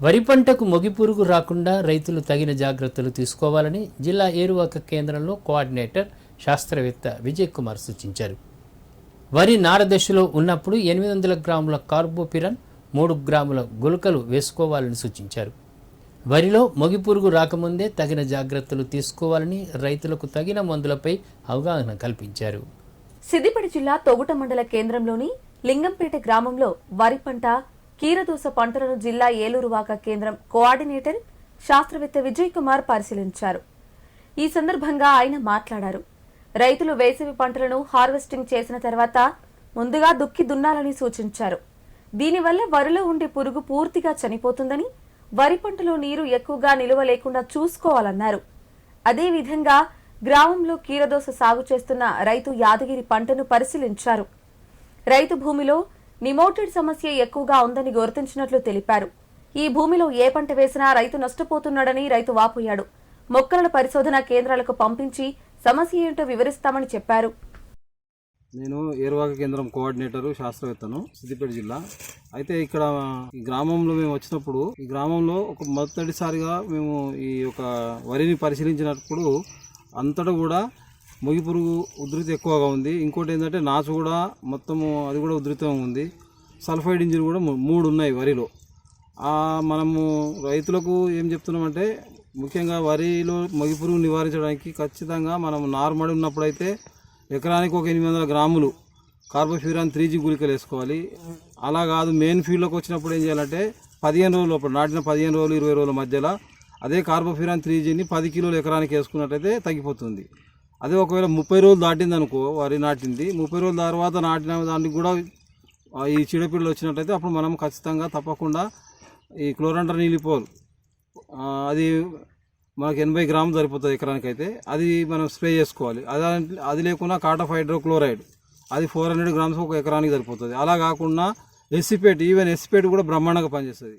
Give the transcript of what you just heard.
వరి పంటకు మొగిపురుగు రాకుండా రైతులు తగిన జాగ్రత్తలు తీసుకోవాలని జిల్లా ఏరువాక కేంద్రంలో కోఆర్డినేటర్ శాస్త్రవేత్త విజయ్ కుమార్ సూచించారు. వరి నారదశలో ఉన్నప్పుడు ఎనిమిది వందల గ్రాముల కార్బోపిరన్ మూడు గ్రాముల గులకలు వేసుకోవాలని సూచించారు. వరిలో మొగిపురుగు రాకముందే తగిన జాగ్రత్తలు తీసుకోవాలని రైతులకు తగిన మందులపై అవగాహన కల్పించారు. సిద్దిపేట జిల్లా తొగుట మండల కేంద్రంలోని లింగంపేట గ్రామంలో వరి పంట కీరదోస పంటలను జిల్లా ఏలూరువాక కేంద్రం కోఆర్డినేటర్ శాస్త్రవేత్త విజయ్ కుమార్ పరిశీలించారు. ఈ సందర్భంగా ఆయన మాట్లాడారు. రైతులు వేసవి పంటలను హార్వెస్టింగ్ చేసిన తర్వాత ముందుగా దుక్కి దున్నాలని సూచించారు. దీనివల్ల వరిలో ఉండే పురుగు పూర్తిగా చనిపోతుందని వరి పంటలో నీరు ఎక్కువగా నిలువ లేకుండా చూసుకోవాలన్నారు. అదేవిధంగా గ్రామంలో కీరదోస సాగు చేస్తున్న రైతు యాదగిరి పంటను పరిశీలించారు. రైతు భూమిలో నిమోటెడ్ సమస్య ఎక్కువగా ఉందని గుర్తించినట్లు తెలిపారు. ఈ భూమిలో ఏ పంట వేసినా రైతు నష్టపోతున్నాడని రైతు వాపోయాడు. మొక్కల పరిశోధన కేంద్రాలకు పంపించి సమస్య ఏంటో వివరిస్తామని చెప్పారు. నేను ఏరువాక కేంద్రం కోఆర్డినేటరు శాస్త్రవేత్తను సిద్దిపేట జిల్లా. అయితే ఇక్కడ ఈ గ్రామంలో మేము వచ్చినప్పుడు ఈ గ్రామంలో ఒక మొదటిసారిగా మేము ఈ యొక్క వరిని పరిశీలించినప్పుడు అంతటా కూడా మొగి పురుగు ఉధృతి ఎక్కువగా ఉంది. ఇంకోటి ఏంటంటే నాచు కూడా మొత్తము అది కూడా ఉధృతంగా ఉంది. సల్ఫైడ్ ఇంజిన్ కూడా మూడు ఉన్నాయి వరిలో. మనము రైతులకు ఏం చెప్తున్నామంటే ముఖ్యంగా వరిలో మొగి పురుగు నివారించడానికి ఖచ్చితంగా మనం నార్మల్ ఉన్నప్పుడైతే ఎకరానికి ఒక ఎనిమిది వందల గ్రాములు కార్బోఫ్యూరాన్ త్రీ జీ గుళికలు వేసుకోవాలి. అలా కాదు మెయిన్ ఫీల్డ్లోకి వచ్చినప్పుడు ఏం చేయాలంటే పదిహేను రోజుల లోపల నాటిన పదిహేను రోజులు ఇరవై రోజుల మధ్యలో అదే కార్బోఫ్యూరాన్ త్రీ జీని పది కిలోలు ఎకరానికి వేసుకున్నట్టయితే తగ్గిపోతుంది. అదే ఒకవేళ ముప్పై రోజులు దాటింది అనుకో వరి నాటింది ముప్పై రోజుల తర్వాత నాటిన దానికి కూడా ఈ చీడపీడలు వచ్చినట్టయితే అప్పుడు మనం ఖచ్చితంగా తప్పకుండా ఈ క్లోరంటర్ నీలిపోల్ అది మనకు ఎనభై గ్రాములు సరిపోతుంది ఎకరానికైతే. అది మనం స్ప్రే చేసుకోవాలి. అది అది లేకుండా కాటఫ్ హైడ్రోక్లోరైడ్ అది ఫోర్ హండ్రెడ్ గ్రామ్స్ ఒక ఎకరానికి సరిపోతుంది. అలా కాకుండా ఎస్సిపేట్ ఈవెన్ ఎస్సిపేట్ కూడా బ్రహ్మాండంగా పనిచేస్తుంది.